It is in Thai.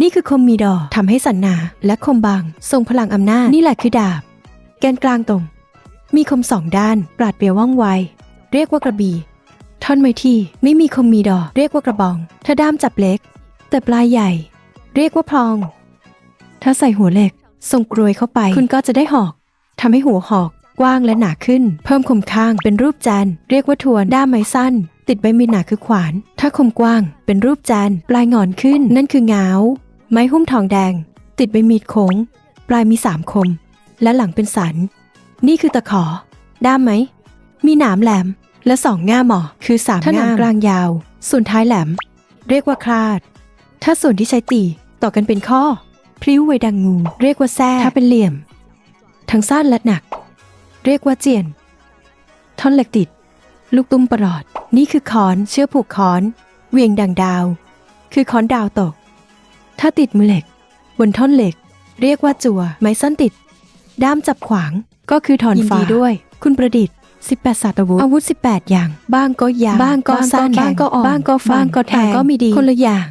นี่คือคมมีดอกทำให้สันหนา และคมบาง ทรงพลังอำนาจ นี่แหละคือดาบ แกนกลางตรง มีคมสองด้าน ปราดเปรียวว่องไว เรียกว่ากระบี่ ท่อนไม้ที่ไม่มีคมมีดอก เรียกว่ากระบอง ถ้าด้ามจับเล็ก แต่ปลายใหญ่ เรียกว่าพลอง ถ้าใส่หัวเหล็กส่งกรวยเข้าไป คุณก็จะได้หอก ทำให้หัวหอกกว้างและหนาขึ้น เพิ่มคมข้างเป็นรูปจานเรียกว่าทวนด้ามไม้สั้น ติดใบมีดหนาคือขวาน ถ้าคมกว้าง เป็นรูปจานปลายงอนขึ้น นั่นคือเงา ไม้หุ้มทองแดง ติดใบมีดโค้ง ปลายมีสามคม และหลังเป็นสัน นี่คือตะขอ ด้ามไหม มีหนามแหลม และสองง่ามหมอคือสามถ้าหนามง่ามกลางยาว ส่วนท้ายแหลม เรียกว่าคลาด ถ้าส่วนที่ใช้ตีต่อกันเป็นข้อพริ้วไวดังงู เรียกว่าแซ่ถ้าเป็นเหลี่ยม ทั้งสั้นและหนัก เรียกว่าเจียน ท่อนเหล็กติด ลูกตุ้มประหลอด นี่คือค้อน เชือกผูกค้อนเหวียงดังดาว คือค้อนดาวตก ถ้าติดมือเหล็ก บนท่อนเหล็ก เรียกว่าจัวไม้สั้นติด ด้ามจับขวางก็คือถอนยินดีฟ้าด้วย คุณประดิษฐ์ 18ศาสตราวุธอาวุธ 18 อย่าง บ้างก็ยาวบ้างก็สั้นบ้างก็อ่อนบ้างก็ฟันบ้างก็แทงก็มีดีคนละอย่าง